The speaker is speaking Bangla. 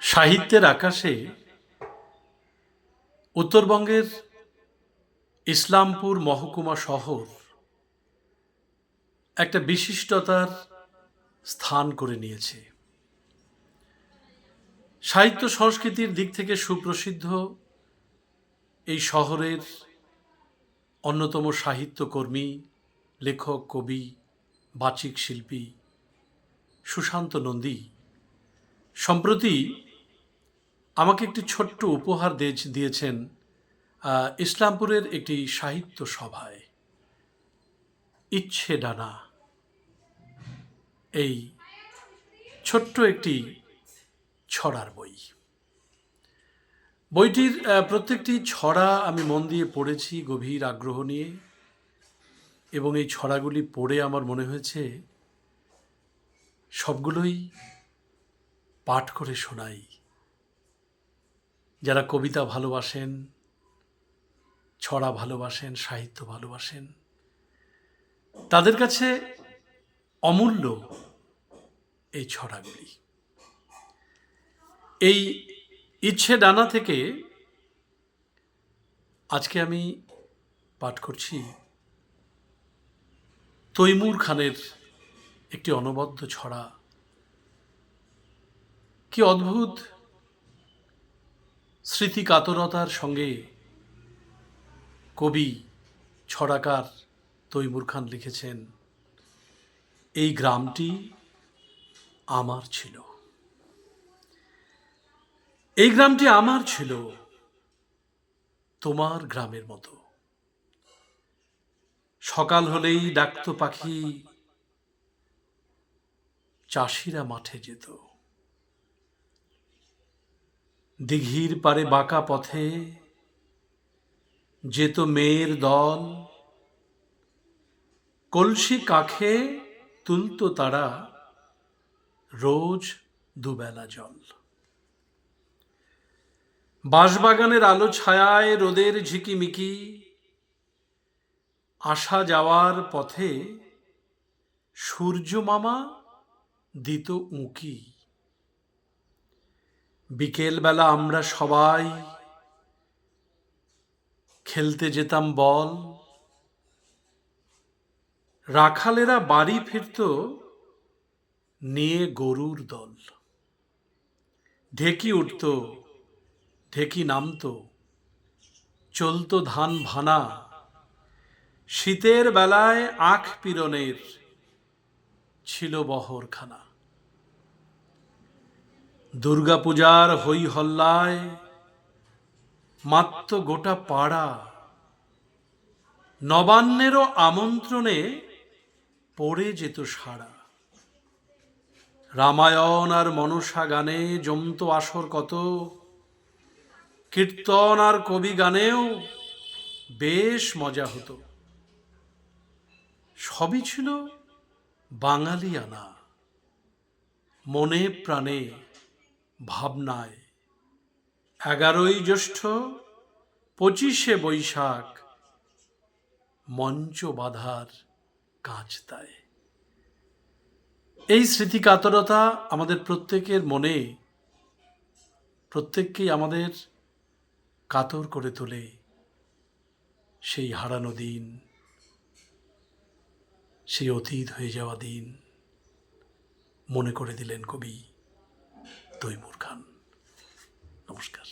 সাহিত্যের আকাশে উত্তরবঙ্গের ইসলামপুর মহকুমা শহর একটা বিশিষ্টতার স্থান করে নিয়েছে। সাহিত্য সংস্কৃতির দিক থেকে সুপ্রসিদ্ধ এই শহরের অন্যতম সাহিত্যকর্মী, লেখক, কবি, বাচিক শিল্পী সুশান্ত নন্দী। সম্প্রতি আমাকে একটি ছোট্ট উপহার দিয়ে- দিয়েছেন ইসলামপুরের একটি সাহিত্য সভায়। ইচ্ছে ডানা। এই ছোট্ট একটি ছড়ার বই। বইটির প্রত্যেকটি ছড়া আমি মন দিয়ে পড়েছি গভীর আগ্রহ নিয়ে এবং এই ছড়াগুলি পড়ে আমার মনে হয়েছে, সবগুলোই পাঠ করে শোনাই। যারা কবিতা ভালোবাসেন, ছড়া ভালোবাসেন, সাহিত্য ভালোবাসেন, তাদের কাছে অমূল্য এই ছড়াগুলি। এই ইচ্ছে ডানা থেকে আজকে আমি পাঠ করছি তৈমুর খানের একটি অনবদ্য ছড়া। কি অদ্ভুত স্মৃতিকাতরতার সঙ্গে কবি ছড়াকার তৈমুর খান লিখেছেন, এই গ্রামটি আমার ছিল। এই গ্রামটি আমার ছিল তোমার গ্রামের মতো। সকাল হলেই ডাকত পাখি, চাষিরা মাঠে যেত। দিঘির পারে বাঁকা পথে যেত মেয়ের দল। কলসি কাখে তুলতো তারা, রোজ দুবেলা জল। বাঁশবাগানের আলো ছায়ায় রোদের ঝিকিমিকি, আসা যাওয়ার পথে সূর্য মামা দিত উঁকি। বিকেলবেলা আমরা সবাই খেলতে যেতাম বল। রাখালেরা বাড়ি ফিরত নিয়ে গরুর দল। ঢেকি উঠত, ঢেকি নামত, চলতো ধান ভানা। শীতের বেলায় আখ পীড়নের ছিল বহরখানা। দুর্গাপূজার হই হল্লায়, মাত্র গোটা পাড়া। নবান্নেরও আমন্ত্রণে পড়ে যেত সারা রামায়ণ আর মনসা গানে জমতো আসর কত, কীর্তন আর কবি গানেও বেশ মজা হতো। সবই ছিল বাঙালিয়ানা, মনে প্রাণে। ভাবনায়। এগারোই জ্যৈষ্ঠ, পঁচিশে বৈশাখ মঞ্চ বাধার দেয় এই স্মৃতিকাতরতা আমাদের প্রত্যেকের মনে প্রত্যেককেই আমাদের কাতর করে তোলে সেই হারানো দিন, সেই অতীত হয়ে যাওয়া দিন। মনে করে দিলেন কবি তৈমুর খান নমস্কার